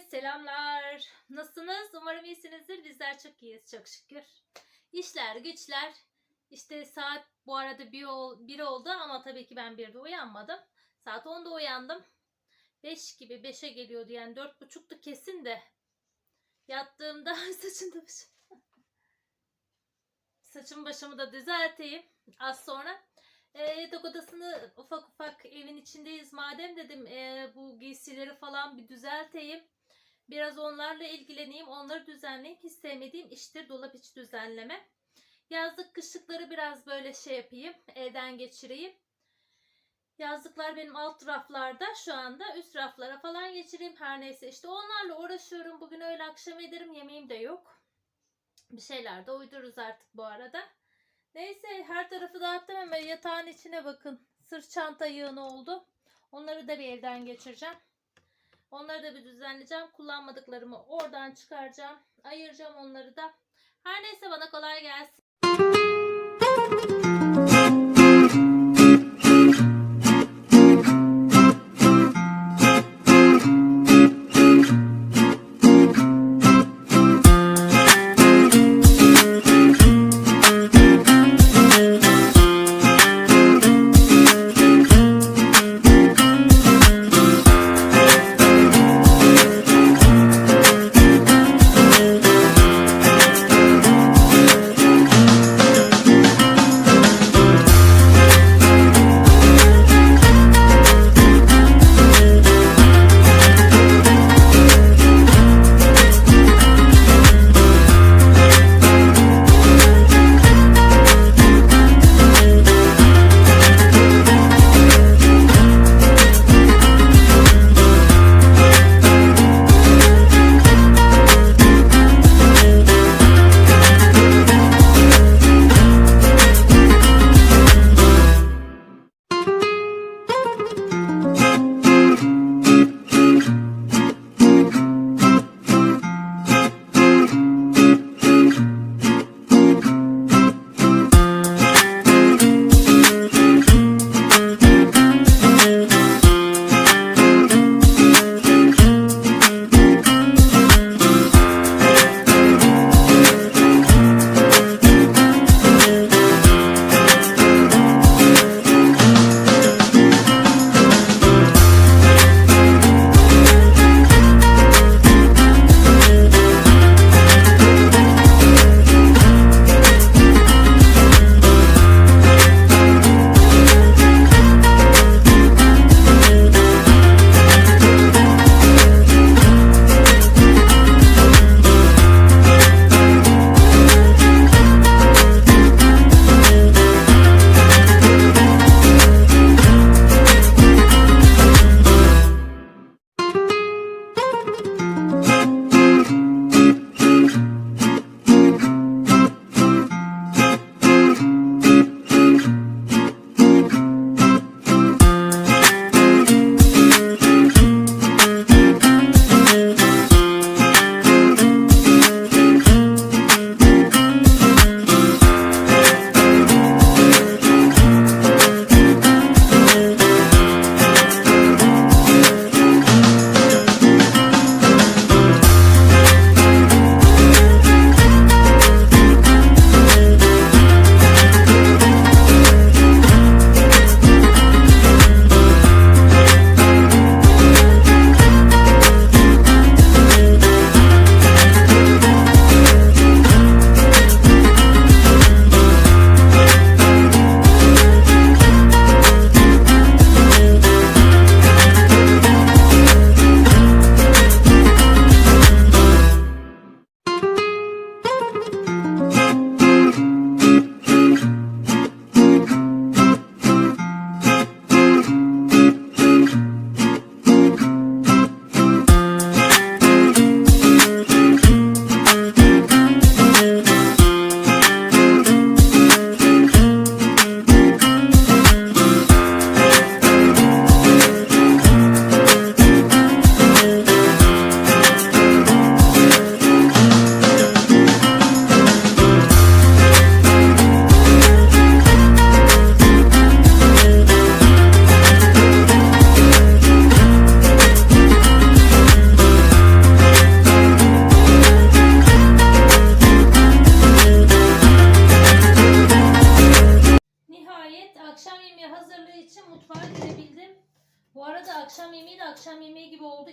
Selamlar. Nasılsınız? Umarım iyisinizdir. Bizler çok iyiyiz çok şükür. İşler, güçler. İşte saat bu arada bir, ol, bir oldu ama tabii ki ben bir de uyanmadım. Saat 10'da uyandım. 5 gibi 5'e geliyordu yani 4.30'tu kesin de. Yattığımda saçımda. Saçım başımı da düzelteyim az sonra. E, yatak odasını ufak ufak evin içindeyiz madem dedim e, bu giysileri falan bir düzelteyim. Biraz onlarla ilgileneyim, onları düzenleyeyim. Hiç sevmediğim iştir dolap iç düzenleme. Yazlık kışlıkları biraz böyle şey yapayım, elden geçireyim. Yazlıklar benim alt raflarda şu anda üst raflara falan geçireyim her neyse işte onlarla uğraşıyorum. Bugün öyle akşam ederim yemeğim de yok. Bir şeyler de uydururuz artık bu arada. Neyse her tarafı dağıttım ama yatağın içine bakın. Sırt çanta yığını oldu. Onları da bir elden geçireceğim. Onları da bir düzenleyeceğim. Kullanmadıklarımı oradan çıkaracağım. Ayıracağım onları da. Her neyse bana kolay gelsin.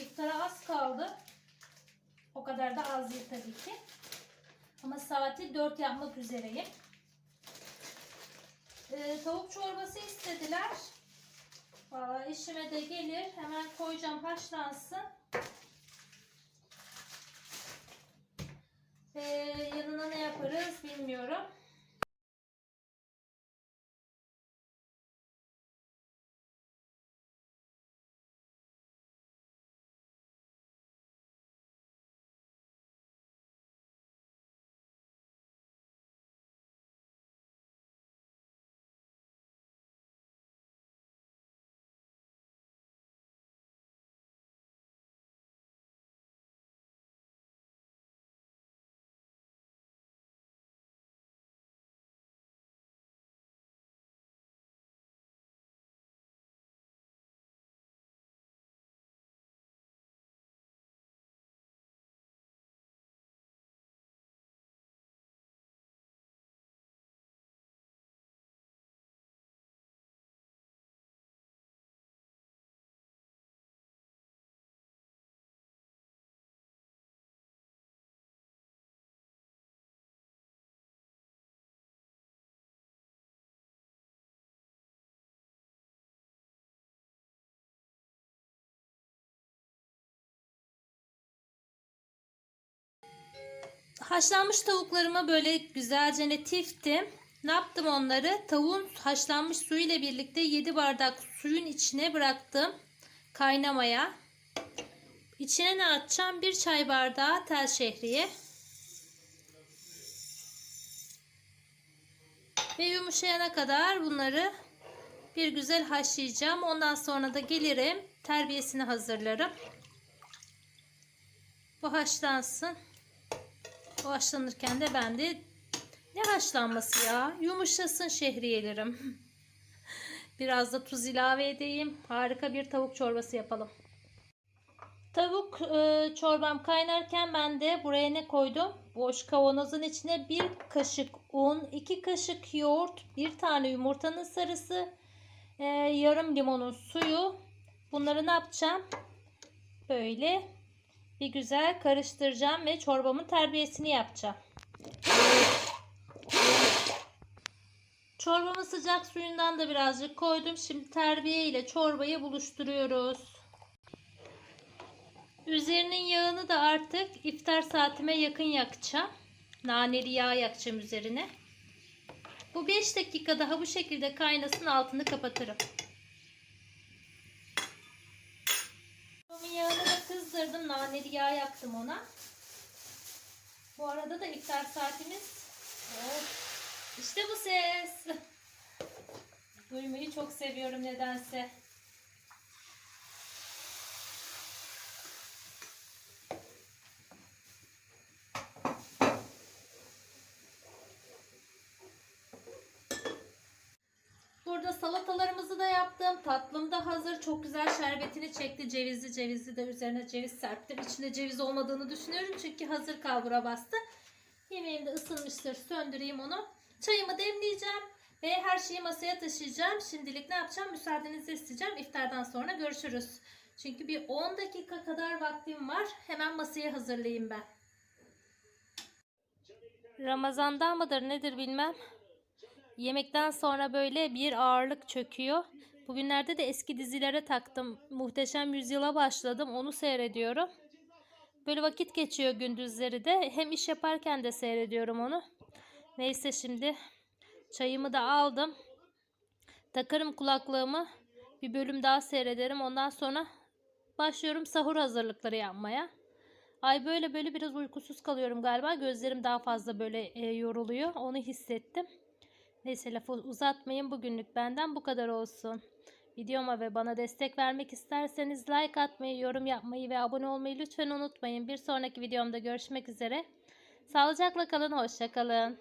İftara az kaldı. O kadar da az değil tabii ki. Ama saati 4 yapmak üzereyim. Ee, tavuk çorbası istediler. Valla işime de gelir. Hemen koyacağım haşlansın. Ee, yanına ne yaparız bilmiyorum. Haşlanmış tavuklarımı böyle güzelce tiftim. Ne yaptım onları? Tavuğun haşlanmış suyu ile birlikte 7 bardak suyun içine bıraktım. Kaynamaya. İçine ne atacağım? Bir çay bardağı tel şehriye. Ve yumuşayana kadar bunları bir güzel haşlayacağım. Ondan sonra da gelirim. Terbiyesini hazırlarım. Bu haşlansın. Bu haşlanırken de ben de ne haşlanması ya? Yumuşasın şehriyelerim. Biraz da tuz ilave edeyim. Harika bir tavuk çorbası yapalım. Tavuk e, çorbam kaynarken ben de buraya ne koydum? Boş kavanozun içine bir kaşık un, iki kaşık yoğurt, bir tane yumurtanın sarısı, e, yarım limonun suyu. Bunları ne yapacağım? Böyle bir güzel karıştıracağım ve çorbamın terbiyesini yapacağım. Çorbamın sıcak suyundan da birazcık koydum. Şimdi terbiye ile çorbayı buluşturuyoruz. Üzerinin yağını da artık iftar saatime yakın yakacağım. Naneli yağ yakacağım üzerine. Bu 5 dakika daha bu şekilde kaynasın altını kapatırım. Çorbamın yağını da kızdırdım. Naneli yağ yaktım ona. Bu arada da iftar saatimiz. Oh, işte bu ses. Duymayı çok seviyorum nedense. Yaptım. Tatlım da hazır. Çok güzel şerbetini çekti. Cevizli cevizli de üzerine ceviz serptim. İçinde ceviz olmadığını düşünüyorum. Çünkü hazır kalbura bastı. Yemeğim de ısınmıştır. Söndüreyim onu. Çayımı demleyeceğim. Ve her şeyi masaya taşıyacağım. Şimdilik ne yapacağım? Müsaadenizi isteyeceğim. İftardan sonra görüşürüz. Çünkü bir 10 dakika kadar vaktim var. Hemen masayı hazırlayayım ben. Ramazan'dan mıdır nedir bilmem. Yemekten sonra böyle bir ağırlık çöküyor. Bugünlerde de eski dizilere taktım. Muhteşem Yüzyıl'a başladım. Onu seyrediyorum. Böyle vakit geçiyor gündüzleri de. Hem iş yaparken de seyrediyorum onu. Neyse şimdi çayımı da aldım. Takarım kulaklığımı. Bir bölüm daha seyrederim. Ondan sonra başlıyorum sahur hazırlıkları yapmaya. Ay böyle böyle biraz uykusuz kalıyorum galiba. Gözlerim daha fazla böyle e, yoruluyor. Onu hissettim. Neyse lafı uzatmayın. Bugünlük benden bu kadar olsun. Videoma ve bana destek vermek isterseniz like atmayı, yorum yapmayı ve abone olmayı lütfen unutmayın. Bir sonraki videomda görüşmek üzere. Sağlıcakla kalın, hoşça kalın.